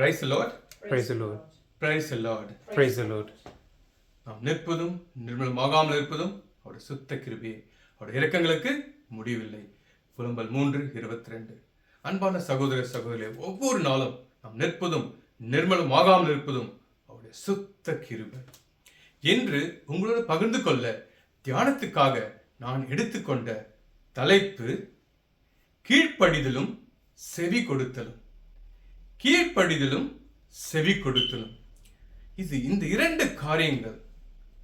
Praise Lord the Lord. Praise Lord the Lord. நாம் நிற்பதும் நிர்மலமாகாமல் இருப்பதும் அவருடைய சுத்த கிருபையே அவருடைய இரக்கங்களுக்கு முடிவில்லை. புலம்பல் மூன்று இருபத்தி ரெண்டு அன்பான சகோதர சகோதரியே ஒவ்வொரு நாளும் நாம் நிற்பதும் நிர்மலமாகாமல் இருப்பதும் அவருடைய சுத்த கிருபை. என்று உங்களோடு பகிர்ந்து கொள்ள தியானத்துக்காக நான் எடுத்துக்கொண்ட தலைப்பு கீழ்ப்படிதலும் செவி கொடுத்தலும். கீழ்ப்படிதலும் செவி கொடுத்தலும் இது இந்த இரண்டு காரியங்கள்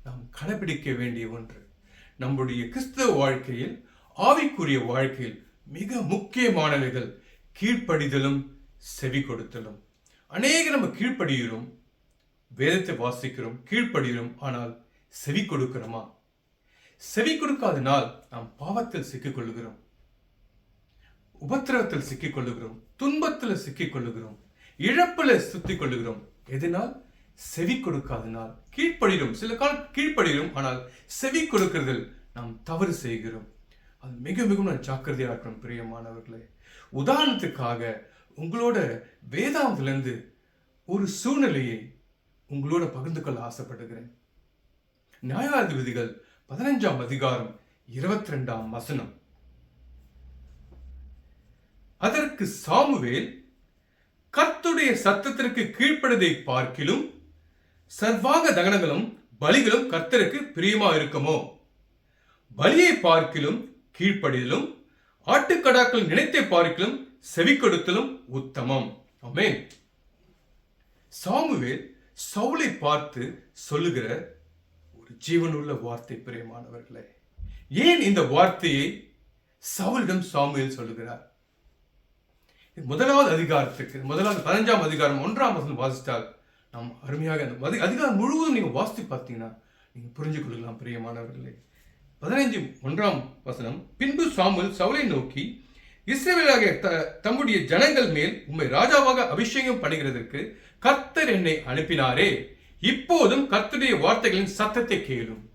நாம் கடைபிடிக்க வேண்டிய ஒன்று. நம்முடைய கிறிஸ்தவ வாழ்க்கையில் ஆவிக்குரிய வாழ்க்கையில் மிக முக்கியமானவைகள் கீழ்ப்படிதலும் செவி கொடுத்தலும் அநேக நம்ம கீழ்ப்படுகிறோம் வேதத்தை வாசிக்கிறோம் கீழ்ப்படுகிறோம் ஆனால் செவி கொடுக்கிறோமா செவி கொடுக்காதனால் நாம் பாவத்தில் சிக்கிக்கொள்ளுகிறோம். உபத்திரவத்தில் சிக்கிக்கொள்ளுகிறோம். துன்பத்தில் சிக்கிக்கொள்ளுகிறோம். இழப்புல சுத்தி கொள்ளுகிறோம் எதனால்? செவி கொடுக்காதனால். கீழ்ப்படுகிறோம். சில காலம் கீழ்ப்படுகிறோம். ஆனால் செவி கொடுக்கிறதில் நாம் தவறு செய்கிறோம். அது மிக மிகவும் நான் ஜாக்கிரதையாக இருக்கணும் பிரியமானவர்களே. உதாரணத்துக்காக உங்களோட வேதாந்திலிருந்து ஒரு சூழ்நிலையை உங்களோட பகிர்ந்து கொள்ள ஆசைப்படுகிறேன். நியாயாதிபதிகள் பதினஞ்சாம் அதிகாரம் இருபத்தி ரெண்டாம் வசனம். அதற்கு சாமுவேல் கர்த்துடைய சத்தத்திற்கு கீழ்ப்படிதை பார்க்கிலும் சர்வாக தகனங்களும் பலிகளும் கர்த்தருக்கு பிரியமா இருக்குமோ பலியை பார்க்கிலும் கீழ்ப்படிதலும் ஆட்டுக்கடாக்கள் நினைத்தை பார்க்கிலும் செவி கொடுத்தலும் உத்தமம். அமே சாமுவேல் சவுளை பார்த்து சொல்லுகிற ஒரு ஜீவனுள்ள வார்த்தை பிரியமானவர்களே. ஏன் இந்த வார்த்தையை சவுலிடம் சாமுவேல் சொல்லுகிறார்? முதலாவது அதிகாரத்துக்கு முதலாவது பதினஞ்சாம் அதிகாரம் ஒன்றாம் வசனம் வாசித்தால் நாம் அருமையாக அந்த அதிகாரம் முழுவதும் நீங்க வாசித்து பார்த்தீங்கன்னா நீங்க புரிஞ்சு கொள்ளலாம் பிரியமானவர்களே. பதினைஞ்சு ஒன்றாம் வசனம். பின்பு சாமுல் சவுலை நோக்கி இஸ்ரேலாக த- தம்முடைய ஜனங்கள் மேல் உண்மை ராஜாவாக அபிஷேகம் பண்ணுகிறதற்கு கர்த்தர் என்னை அனுப்பினாரே. இப்போதும் கர்த்தருடைய வார்த்தைகளின் சத்தத்தை கேளும்.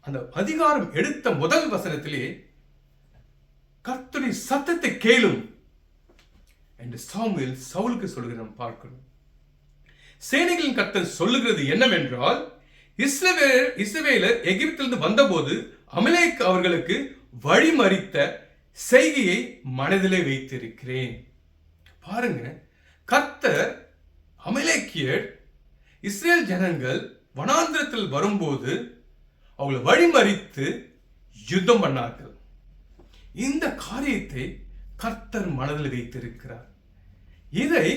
அந்த அதிகாரம் எடுத்த முதல் வசனத்திலே கர்த்தருடைய சத்தத்தை கேளும். என்று சாமுவேல் சவுலுக்கு நாம் பார்க்கணும். சேனைகளின் கத்தன் சொல்லுகிறது என்னவென்றால் இஸ்ரவேலர் இஸ்ரவேலர் எகிப்திலிருந்து வந்தபோது அமலேக் அவர்களுக்கு வழிமறித்த செய்கையை மனதிலே வைத்திருக்கிறேன். பாருங்க கத்தர் அமலேக்கியர் இஸ்ரேல் ஜனங்கள் வனாந்திரத்தில் வரும்போது அவங்களை வழிமறித்து யுத்தம் பண்ணார்கள். இந்த காரியத்தை கர்த்தர் மனதில் வைத்திருக்கிறார். இதை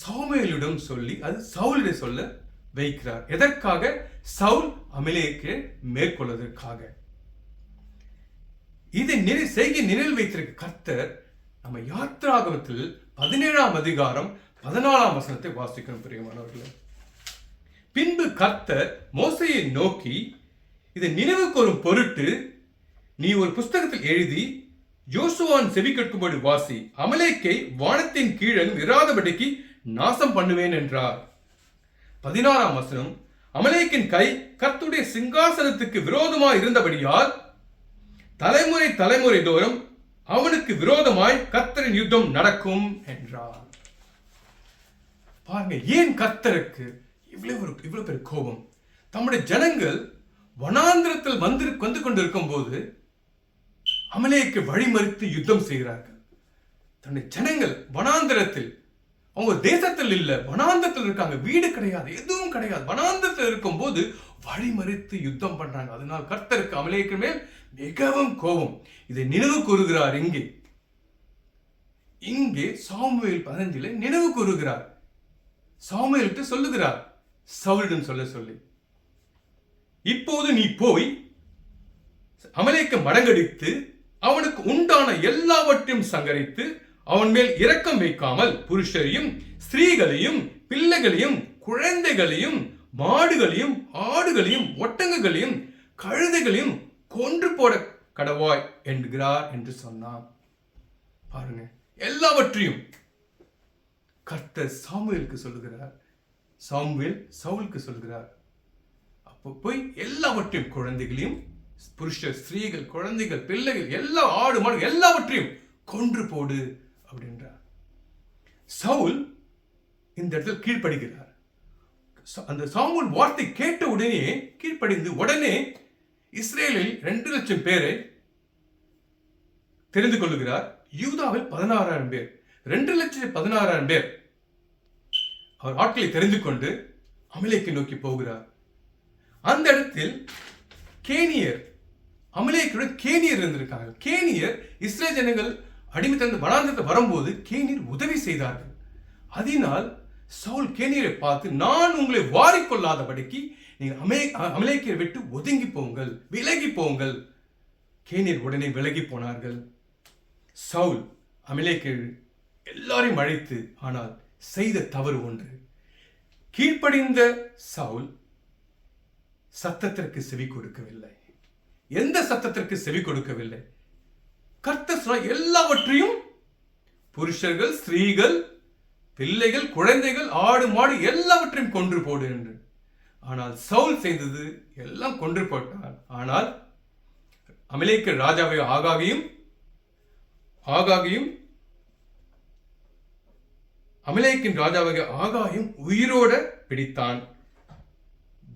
சாமுவேலிடம் சொல்லி அது சவுலிடம் சொல்ல வைக்கிறார். எதற்காக? சவுல் அமிலேக்கு மேற்கொள்வதற்காக. இதை நினை செய்கை நினைவில் வைத்திருக்க கர்த்தர் நம்ம யாத்ராகவத்தில் பதினேழாம் அதிகாரம் பதினாலாம் வசனத்தை வாசிக்கணும் பிரியமானவர்களே. பின்பு கர்த்தர் மோசையை நோக்கி இதை நினைவுக்கு கூறும் பொருட்டு நீ ஒரு புஸ்தகத்தில் எழுதி யோசுவான் செவி கேட்கும்படி வாசி அமலேக்கை வானத்தின் கீழன் இராதபடிக்கு நாசம் பண்ணுவேன் என்றார். பதினாறாம் வசனம் அமலேக்கின் கை கத்துடைய சிங்காசனத்துக்கு விரோதமாய் இருந்தபடியால் தலைமுறை தலைமுறை தோறும் அவனுக்கு விரோதமாய் கத்தரின் யுத்தம் நடக்கும் என்றார். பாருங்க ஏன் கத்தருக்கு இவ்வளவு ஒரு இவ்வளவு பெரிய கோபம்? தம்முடைய ஜனங்கள் வனாந்திரத்தில் வந்து வந்து கொண்டிருக்கும் போது அமலேக்கு வழிமறித்து யுத்தம் செய்கிறார்கள். தன்னுடைய ஜனங்கள் வனாந்திரத்தில் அவங்க தேசத்தில் இல்லை வனாந்திரத்தில் இருக்காங்க. வீடு கிடையாது எதுவும் கிடையாது. வனாந்தத்தில் இருக்கும் போது வழிமறித்து யுத்தம் பண்றாங்க. அதனால் கர்த்தருக்கு அமலேக்கு மேல் மிகவும் கோபம். இதை நினைவு கூறுகிறார் இங்கே. இங்கே சாமுவேல் பதினஞ்சில நினைவு கூறுகிறார். சாமுவேல்கிட்ட சொல்லுகிறார். சவுலிடம் சொல்ல சொல்லி இப்போது நீ போய் அமலேக்க மடங்கடித்து அவனுக்கு உண்டான எல்லாவற்றையும் சங்கரித்து அவன் மேல் இரக்கம் வைக்காமல் புருஷரையும் ஸ்திரீகளையும் பிள்ளைகளையும் குழந்தைகளையும் மாடுகளையும் ஆடுகளையும் ஒட்டங்குகளையும் கழுதைகளையும் கொன்று போட கடவாய் என்கிறார் என்று சொன்னான். பாருங்க எல்லாவற்றையும் கர்த்தர் சாமுவேலுக்கு சொல்லுகிறார். சாமுவேல் சவுலுக்கு சொல்கிறார் அப்போ போய் எல்லாவற்றையும் குழந்தைகளையும் புருஷர் ஸ்திரீகள் குழந்தைகள் பிள்ளைகள் எல்லா ஆடு மாடு எல்லாவற்றையும் கொன்று போடு அப்படின்றார். சவுல் இந்த இடத்துல கீழ்ப்படுகிறார். அந்த சாமுல் வார்த்தை கேட்ட உடனே கீழ்ப்படிந்து உடனே இஸ்ரேலில் ரெண்டு லட்சம் பேரை தெரிந்து கொள்ளுகிறார். யூதாவில் பதினாறாயிரம் பேர். ரெண்டு லட்சத்தி பதினாறாயிரம் பேர் அவர் ஆட்களை தெரிந்து கொண்டு அமிலைக்கு நோக்கி போகிறார். அந்த இடத்தில் கேனியர். அமலேக்குடன் கேனியர் இருந்திருக்காங்க. கேனியர் இஸ்ரேல் ஜனங்கள் அடிமைத்தந்து வனாந்தரத்தில் வரும்போது கேனியர் உதவி செய்தார்கள். அதனால் சவுல் கேனியரை பார்த்து நான் உங்களை வாரிக்கொள்ளாதபடிக்கு நீங்கள் அமே அமலேக்கியரை விட்டு ஒதுங்கி போங்கள் விலகி போங்கள். கேனியர் உடனே விலகி போனார்கள். சவுல் அமலேக்கியர் எல்லாரையும் அழைத்து ஆனால் செய்த தவறு ஒன்று. கீழ்ப்படிந்த சவுல் சத்தத்திற்கு செவி கொடுக்கவில்லை. எந்த சத்தத்திற்கு செவி கொடுக்கவில்லை? கர்த்தர் எல்லாவற்றையும் புருஷர்கள் ஸ்திரீகள் பிள்ளைகள் குழந்தைகள் ஆடு மாடு எல்லாவற்றையும் கொன்று போடு என்று. ஆனால் சவுல் செய்தது எல்லாம் கொன்று போட்டான். ஆனால் அமலேக்க ராஜாவை ஆகாகையும் ஆகாகியும் அமலேக்கின் ராஜாவாக ஆகாயும் உயிரோட பிடித்தான்.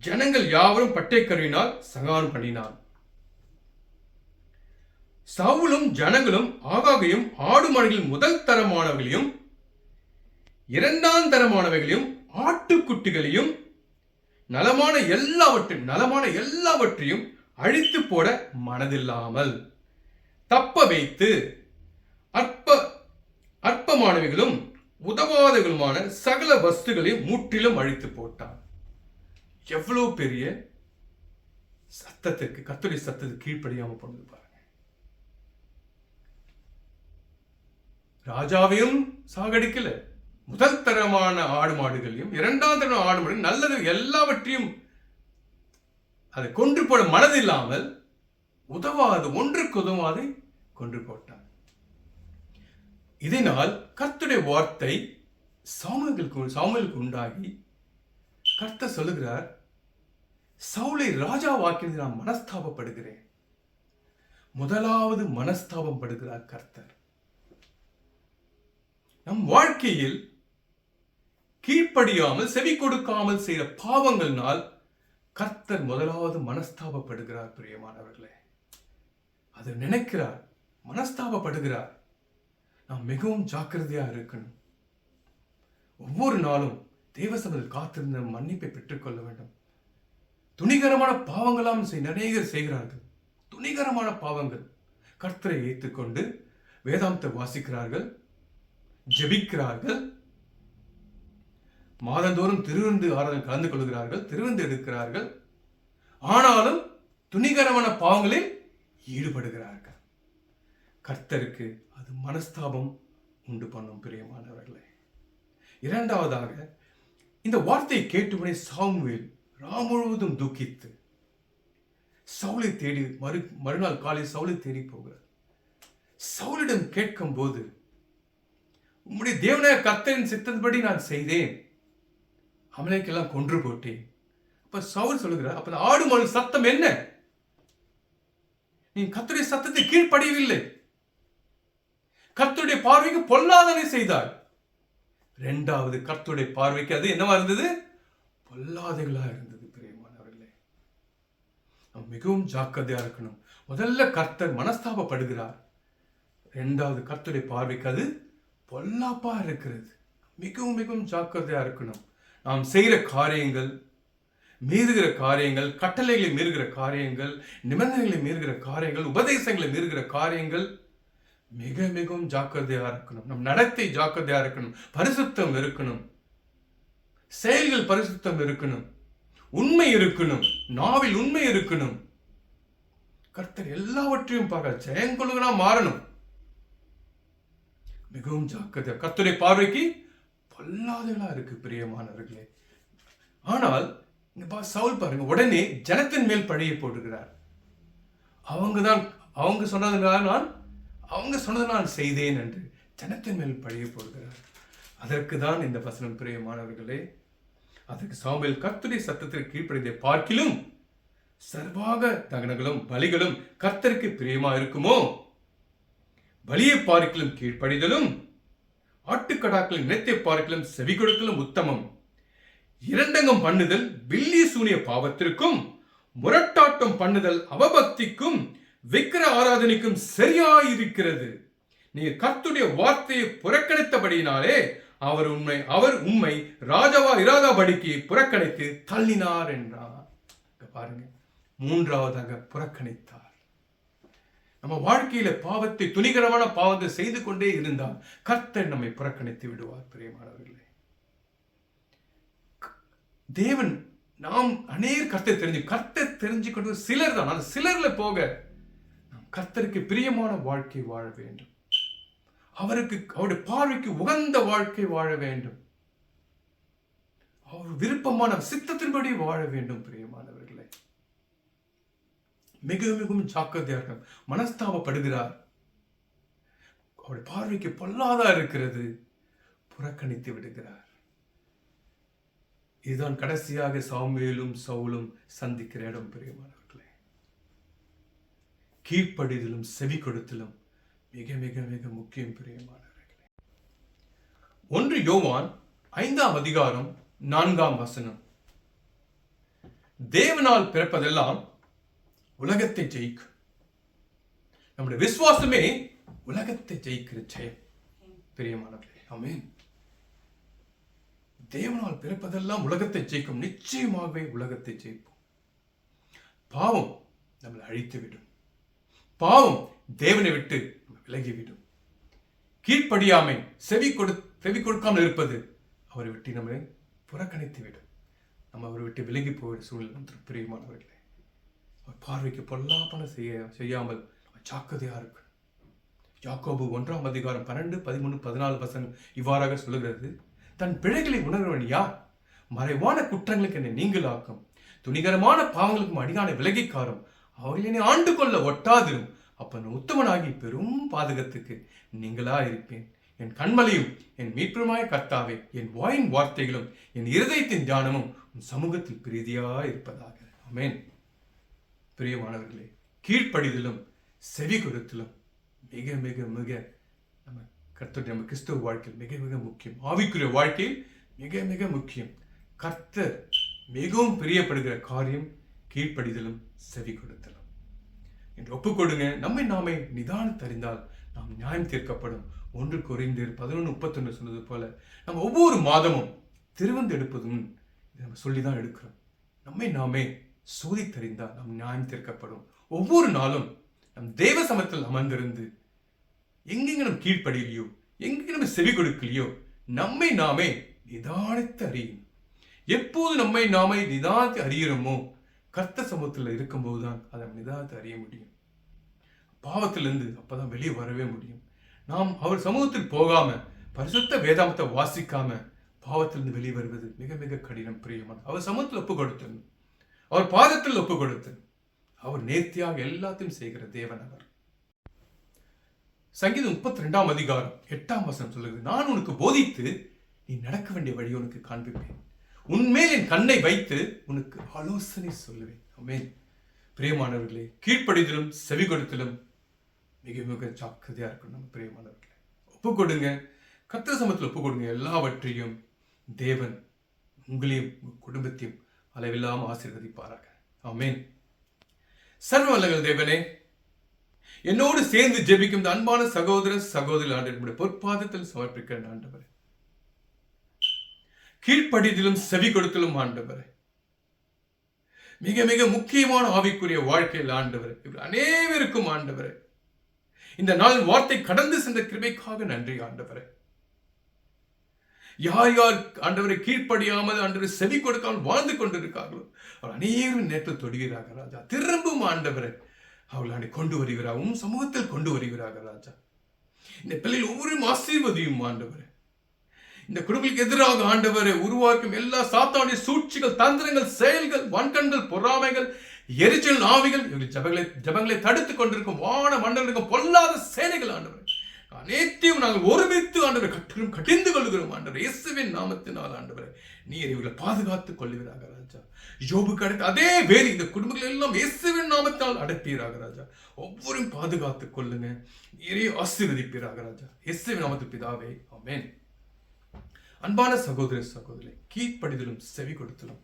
ஜனங்கள் யாவரும் பட்டைக்கருவினால் சங்காரம் பண்ணினான். சவுலும் ஜனங்களும் ஆகாகையும் ஆடு மாடுகளின் முதல் தரமானவர்களையும் இரண்டாம் தரமானவைகளையும் ஆட்டுக்குட்டிகளையும் நலமான எல்லாவற்றையும் நலமான எல்லாவற்றையும் அழித்து போட மனதில்லாமல் தப்ப வைத்து அற்ப அற்பமானவைகளும் உதவாதகளுமான சகல வஸ்துகளையும் முற்றிலும் அழித்து போட்டான். எவ்வளவு பெரிய சத்தத்திற்கு கத்துடைய சத்தத்துக்கு கீழ்ப்படியாமல் போனது பாருங்க. ராஜாவையும் சாகடிக்கல. முதல் தரமான ஆடு மாடுகளையும் இரண்டாம் தரம் ஆடு மாடு நல்லது எல்லாவற்றையும் அதை கொன்று போட மனதில்லாமல் உதவாது ஒன்றுக்கு உதவாது கொன்று போட்டான். இதனால் கர்த்துடைய வார்த்தை சாமுவேலுக்கு சாமுவேலுக்கு உண்டாகி கர்த்த சொல்லுகிறார் சவுளை ராஜாவாக்கினது நான் மனஸ்தாபப்படுகிறேன். முதலாவது மனஸ்தாபம் படுகிறார் கர்த்தர். நம் வாழ்க்கையில் கீழ்ப்படியாமல் செவி கொடுக்காமல் செய்த பாவங்கள்னால் கர்த்தர் முதலாவது மனஸ்தாபப்படுகிறார் பிரியமானவர்களே. அதை நினைக்கிறார் மனஸ்தாபப்படுகிறார். நாம் மிகவும் ஜாக்கிரதையா இருக்கணும். ஒவ்வொரு நாளும் தேவசபையில் காத்திருந்த மன்னிப்பை பெற்றுக்கொள்ள வேண்டும். துணிகரமான பாவங்களாம் செய் நிறைய செய்கிறார்கள். துணிகரமான பாவங்கள். கர்த்தரை ஏற்றுக்கொண்டு வேதாந்தத்தை வாசிக்கிறார்கள். ஜெபிக்கிறார்கள். மாதந்தோறும் திருவிருந்து ஆராதனை கலந்து கொள்கிறார்கள். திருவிருந்து எடுக்கிறார்கள். ஆனாலும் துணிகரமான பாவங்களில் ஈடுபடுகிறார்கள். கர்த்தருக்கு அது மனஸ்தாபம் உண்டு பண்ணும் பிரியமானவர்களே. இரண்டாவதாக இந்த வார்த்தையை கேட்டவுடனே சாமுவேல் ராம் முழுவதும் துக்கித்து சவுளை தேடி மறு மறுநாள் காலை சவுளை தேடி போகிறார். சவுலிடம் கேட்கும் போது உம்முடைய தேவனாய கர்த்தரின் சித்தன்படி நான் செய்தேன். அமலைக்கெல்லாம் கொன்று போட்டேன். அப்ப சவுல் சொல்லுகிறார் அப்ப ஆடு மழு சத்தம் என்ன? நீ கத்துடைய சத்தத்தை கீழ்ப்படையவில்லை. கர்த்தருடைய பார்வைக்கு பொல்லாதனை செய்தார் இரண்டாவது கர்த்தருடைய பார்வைக்கு அது என்னவா இருந்தது? பொல்லாதைகளா இருந்தது பிரியமானவர்களே. நாம் மிகவும் ஜாக்கிரதையாக இருக்கணும். முதல்ல கர்த்தர் மனஸ்தாபப்படுகிறார். ரெண்டாவது கர்த்தருடைய பார்வைக்கு அது பொல்லாப்பாக இருக்கிறது. மிகவும் மிகவும் ஜாக்கிரதையாக இருக்கணும். நாம் செய்கிற காரியங்கள் மீறுகிற காரியங்கள் கட்டளைகளை மீறுகிற காரியங்கள் நிபந்தனைகளை மீறுகிற காரியங்கள் உபதேசங்களை மீறுகிற காரியங்கள் மிக மிகவும் ஜாக்கிரதையாக இருக்கணும். நம் நடத்தை ஜாக்கிரதையாக இருக்கணும். பரிசுத்தம் இருக்கணும். செயல்கள் பரிசுத்தம் இருக்கணும். உண்மை இருக்கணும். நாவில் உண்மை இருக்கணும். கர்த்தர் எல்லாவற்றையும் பார்க்க ஜெயங்கொழுகனா மாறணும். மிகவும் ஜாக்கிரதை கர்த்தருடைய பார்வைக்கு பொல்லாதவளா இருக்கு பிரியமானவர்களே. ஆனால் இங்க பா சவுல் பாருங்க உடனே ஜனத்தின் மேல் பழியை போடுகிறார். அவங்க தான் அவங்க சொன்னதுனால நான் அவங்க சொன்னதை நான் செய்தேன் என்று ஜனத்தின் மேல் பழியை போடுகிறார். அதற்கு தான் இந்த வசனம் பிரியமானவர்களே அதற்கு சாமியில் கர்த்தருடைய சத்தத்திற்கு கீழ்ப்படிதை பார்க்கிலும் சர்வாக தகனங்களும் பலிகளும் கர்த்தருக்கு பிரியமா இருக்குமோ? பலியை பார்க்கலும் கீழ்ப்படிதலும் ஆட்டுக்கடாக்களின் நினைத்தை பார்க்கலும் செவி கொடுக்கலும் உத்தமம். இரண்டங்கம் பண்ணுதல் பில்லி சூனிய பாவத்திற்கும் முரட்டாட்டம் பண்ணுதல் அவபக்திக்கும் விக்கிர ஆராதனைக்கும் சரியாயிருக்கிறது. நீங்க கர்த்துடைய வார்த்தையை புறக்கணித்தபடியினாலே அவர் உண்மை அவர் உண்மை ராஜாவா இராதாபடிக்கு புறக்கணித்து தள்ளினார் என்றார். பாருங்க மூன்றாவதாக புறக்கணித்தார். நம்ம வாழ்க்கையில பாவத்தை துணிகரமான பாவத்தை செய்து கொண்டே இருந்தால் கர்த்தர் நம்மை புறக்கணித்து விடுவார் பிரியமானவர்களே. தேவன் நாம் அநேர் கர்த்தர் தெரிஞ்சு கர்த்தர் தெரிஞ்சு கொண்டு சிலர் தான் அந்த சிலர்ல போக நாம் கர்த்தருக்கு பிரியமான வாழ்க்கை வாழ வேண்டும். அவருக்கு அவருடைய பார்வைக்கு உகந்த வாழ்க்கை வாழ வேண்டும். அவர் விருப்பமான சித்தத்தின்படி வாழ வேண்டும் பிரியமானவர்களே. மிக மிகவும் ஜாக்கிரதையாக மனஸ்தாபப்படுகிறார். அவருடைய பார்வைக்கு பொல்லாதா இருக்கிறது புறக்கணித்து விடுகிறார். இதுதான் கடைசியாக சாமுவேலும் சவுலும் சந்திக்கிற இடம் பிரியமானவர்களே. கீழ்ப்படிதலும் செவி கொடுத்தலும் மிக மிக மிக முக்கியம் பிரியமானவர்களே. ஒன்று யோவான் ஐந்தாம் அதிகாரம் நான்காம் வசனம். தேவனால் பிறப்பதெல்லாம் உலகத்தை ஜெயிக்கும். நம்முடைய விசுவாசமே உலகத்தை ஜெயிக்கிற ஜெயம். பிரியமானவர்களே ஆமென். தேவனால் பிறப்பதெல்லாம் உலகத்தை ஜெயிக்கும். நிச்சயமாகவே உலகத்தை ஜெயிப்போம். பாவம் நம்மளை அழித்து விடும் பாவம் தேவனை விட்டு விலகிவிடும் கீழ்ப்படியாமை செவி கொடு செவி கொடுக்காமல் இருப்பது அவரை விட்டு நம்மளை புறக்கணித்துவிடும் நம்ம அவரை விட்டு விலகி போகிற சூழ்நிலை வந்து பிரியமானவர்களே. அவர் பார்வைக்கு பொல்லாப்பன செய்ய செய்யாமல் ஜாக்கிரதையாக இருக்கணும். யாக்கோபு ஒன்றாம் அதிகாரம் பன்னெண்டு பதிமூணு பதினாலு வசனம் இவ்வாறாக சொல்லுகிறது. தன் பிழைகளை உணர்வன் யார்? மறைவான குற்றங்களுக்கு என்னை நீங்களாக்கும். துணிகரமான பாவங்களுக்கும் அடியான விலகிக்காரும். அவர்கள் என்னை ஆண்டு கொள்ள ஒட்டாதிரும். அப்பன் நான் உத்தமனாகி பெரும் பாதகத்துக்கு நீங்களா இருப்பேன். என் கண்மலையும் என் மீட்புமாய கர்த்தாவே என் வாயின் வார்த்தைகளும் என் இருதயத்தின் தியானமும் உன் சமூகத்தில் பிரீதியா இருப்பதாக. அமேன் பிரியமானவர்களே கீழ்ப்படிதலும் செவி கொடுத்தலும் மிக மிக மிக நம்ம கர்த்தர் நம்ம கிறிஸ்தவ வாழ்க்கையில் மிக மிக முக்கியம். ஆவிக்குரிய வாழ்க்கையில் மிக மிக முக்கியம். கர்த்தர் மிகவும் பிரியப்படுகிற காரியம் கீழ்ப்படிதலும் செவி கொடுத்தலும். என்று ஒப்புக்கொடுங்க. நம்மை நாமே நிதானத்தறிந்தால் நாம் நியாயம் தீர்க்கப்படும். ஒன்று குறைந்து பதினொன்று முப்பத்தொன்று சொன்னது போல நம்ம ஒவ்வொரு மாதமும் திருவந்து எடுப்பதும் நம்ம சொல்லி தான் எடுக்கிறோம். நம்மை நாமே சோதித்தறிந்தால் நம் நியாயம் தீர்க்கப்படும். ஒவ்வொரு நாளும் நம் தேவ சமத்தில் அமர்ந்திருந்து எங்கெங்க நம் கீழ்ப்படையிலையோ எங்கே நம்ம செவி கொடுக்கலையோ நம்மை நாமே நிதானித்து அறியும் எப்போது நம்மை நாமே நிதானித்து அறிகிறோமோ கர்த்த சமூகத்தில் இருக்கும்போது தான் அதை நிதானத்தை அறிய முடியும். பாவத்திலிருந்து அப்பதான் வெளியே வரவே முடியும். நாம் அவர் சமூகத்தில் போகாம பரிசுத்த வேதாந்தத்தை வாசிக்காம பாவத்திலிருந்து வெளியே வருவது மிக மிக கடினம் பிரியமான அவர் சமூகத்தில் ஒப்பு கொடுத்தன் அவர் பாதத்தில் ஒப்பு கொடுத்தன் அவர் நேர்த்தியாக எல்லாத்தையும் செய்கிற தேவன் அவர். சங்கீதம் முப்பத்தி ரெண்டாம் அதிகாரம் எட்டாம் வசனம் சொல்லுது நான் உனக்கு போதித்து நீ நடக்க வேண்டிய வழி உனக்கு காண்பிப்பேன். உன்மேல் என் கண்ணை வைத்து உனக்கு ஆலோசனை சொல்லுவேன். ஆமென். பிரியமானவர்களே கீழ்ப்படிதலும் செவி கொடுத்தலும் மிக மிக ஜாக்கிரதையாக இருக்கணும் நம்ம பிரியமானவர்களே. ஒப்பு கொடுங்க. கத்திர சமத்தில் ஒப்பு கொடுங்க. எல்லாவற்றையும் தேவன் உங்களையும் உங்கள் குடும்பத்தையும் அளவில்லாமல் ஆசீர்வதிப்பாராக. ஆமேன். சர்வ வல்லங்கள் தேவனே என்னோடு சேர்ந்து ஜெபிக்கும் அன்பான சகோதர சகோதரி ஆண்டு பொற்பாதத்தில் சமர்ப்பிக்கிற ஆண்டவரே. கீழ்ப்படிதிலும் செவி கொடுத்தலும் ஆண்டவர். மிக மிக முக்கியமான ஆவிக்குரிய வாழ்க்கையில் ஆண்டவர். இவர் அனைவருக்கும் ஆண்டவர். இந்த நாள் வார்த்தை கடந்து சென்ற கிருபைக்காக நன்றி ஆண்டவரே. யார் யார் ஆண்டவரை கீழ்ப்படியாமல் ஆண்டவரை செவி கொடுக்காமல் வாழ்ந்து கொண்டிருக்கார்களோ அவர் அநேகரும் நேற்று தொடுகிறார்கள் ராஜா. திரும்பும் ஆண்டவரை அவர்களை கொண்டு வருகிறார். உன் சமூகத்தில் கொண்டு வருகிறார்கள் ராஜா. இந்த பிள்ளைகள் ஒவ்வொரு ஆசீர்வதியும் ஆண்டவர். இந்த குடும்பத்துக்கு எதிராக ஆண்டவரை உருவாக்கும் எல்லா சாத்தானுடைய சூழ்ச்சிகள் தந்திரங்கள் செயல்கள் வன்கண்கள் பொறாமைகள் எரிச்சல் ஆவிகள் இவர்கள் ஜபங்களை ஜபங்களை தடுத்துக் கொண்டிருக்கும் வான மண்டலம் பொல்லாத சேனைகள் ஆண்டவர். அனைத்தையும் நாங்கள் ஒருமித்து ஆண்டவரை கட்டிலும் கட்டிந்து கொள்கிறோம் ஆண்டவர். இயேசுவின் நாமத்தினால் ஆண்டவர் நீர் இவர்களை பாதுகாத்துக் கொள்ளுகிறாக ராஜா. யோபு அடுத்து அதே வேறு இந்த குடும்பங்கள் எல்லாம் இயேசுவின் நாமத்தால் அடைப்பீராக ராஜா. ஒவ்வொரும் பாதுகாத்துக் கொள்ளுங்க நீரே ஆசீர்வதிப்பீராக ராஜா. இயேசுவின் நாமத்து பிதாவே அமேன் அன்பான சகோதர சகோதரி கீழ்ப்படிதலும் செவி கொடுத்தலும்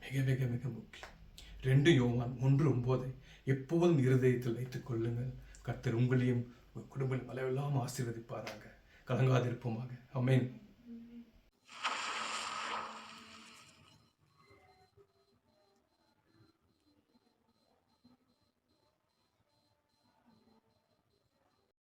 மிக மிக மிக முக்கியம். ரெண்டு யோவான் ஒன்று ஒன்பதை எப்போதும் இருதயத்தில் வைத்துக் கொள்ளுங்கள். கர்த்தர் உங்களையும் உங்கள் குடும்பம் அளவெல்லாம் ஆசீர்வதிப்பாராக. கலங்காதிருப்போமாக. அமேன்